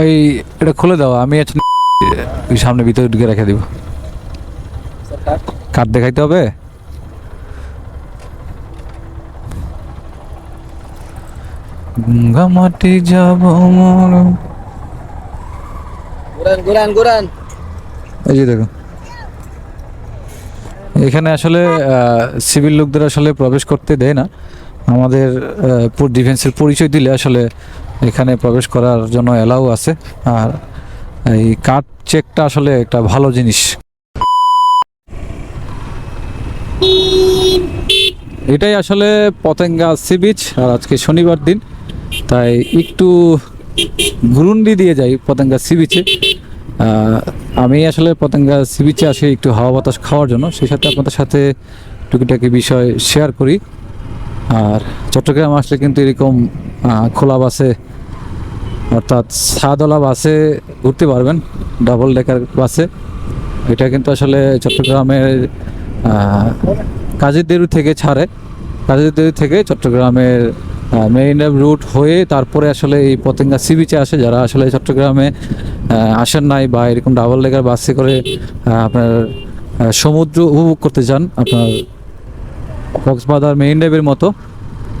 এই এটা খুলে দাও আমি ওই সামনে ভিতরে ঢুকে রেখে দিব। কার্ড দেখাইতে হবে? যাব মোর ঘুরান ঘুরান ঘুরান এই যে দেখো। এখানে আসলে সিভিল লোকদের আসলে প্রবেশ করতে দেয় না। আমাদের ডিফেন্সের পরিচয় দিলে আসলে এখানে প্রবেশ করার জন্য অ্যালাউ আছে। আর এই কার্ড চেকটা আসলে একটা ভালো জিনিস। এটাই আসলে পতেঙ্গা সি বিচ, আর আজকে শনিবার দিন। তাই একটু ঘুরুন্ডি দিয়ে যাই পতেঙ্গা সি বিচে। আমি আসলে পতেঙ্গা সি বিচে আসি একটু হাওয়া বাতাস খাওয়ার জন্য। সেই সাথে আপনাদের সাথে টুকিটাকি বিষয় শেয়ার করি। আর চট্টগ্রাম আসলে কিন্তু এরকম খোলা বাসে অর্থাৎ ছাদওয়ালা বাসে ঘুরতে পারবেন ডাবল ডেকার বাসে এটা কিন্তু আসলে চট্টগ্রামের কাজীদেরু থেকে ছাড়ে। কাজীদেরু থেকে চট্টগ্রামের মেইন রুট হয়ে তারপরে আসলে এই পতেঙ্গা সি বিচে আসে। যারা আসলে চট্টগ্রামে আসেন নাই বা এরকম ডাবল ডেকার বাসে করে আপনার সমুদ্র উপভোগ করতে চান, আপনার কক্সবাজার মেইন ড্রাইভের মতো,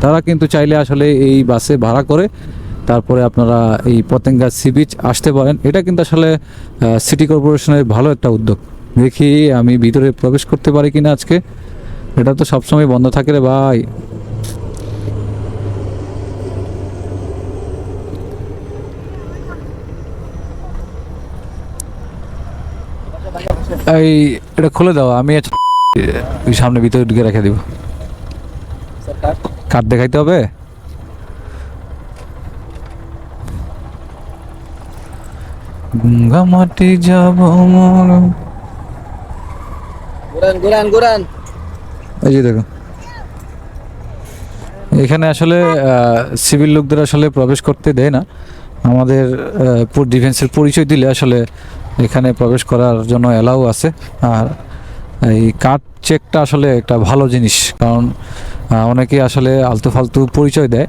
তারা কিন্তু চাইলে আসলে এই বাসে ভাড়া করে তারপরে আপনারা এই পতেঙ্গা সি বিচ আসতে পারেন। এটা কিন্তু আসলে সিটি কর্পোরেশনের ভালো একটা উদ্যোগ। দেখি আমি ভিতরে প্রবেশ করতে পারি কিনা আজকে। এটা তো সবসময় বন্ধ থাকে রে ভাই। এই এটা খুলে দাও আমি সামনে ভিতরে ঢুকে রেখে দিব। কার্ড দেখাইতে হবে? গঙ্গা মাটি যাব মোর ঘুরান ঘুরান ঘুরান। এই যে দেখো। এখানে আসলে সিভিল লোকদের আসলে প্রবেশ করতে দেয় না। আমাদের ডিফেন্সের পরিচয় দিলে আসলে এখানে প্রবেশ করার জন্য অ্যালাউ আছে। আর এই কার্ড চেকটা আসলে একটা ভালো জিনিস। কারণ আহ, অনেকেই আসলে আলতু ফালতু পরিচয় দেয়।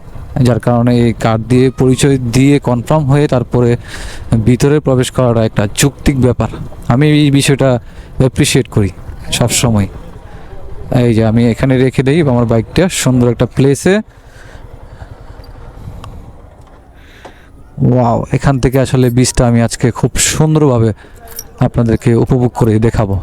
যার কারণে এই কার্ড দিয়ে পরিচয় দিয়ে কনফার্ম হয়ে তারপরে ভিতরে প্রবেশ করাটা একটা যৌক্তিক ব্যাপার। আমি এই বিষয়টা অ্যাপ্রিসিয়েট করি সব সময় এই যে আমি এখানে রেখে দিই আমার বাইকটা সুন্দর একটা প্লেসে ওয়াও এখান থেকে আসলে বীজটা আমি আজকে খুব সুন্দরভাবে আপনাদেরকে উপভোগ করে দেখাবো।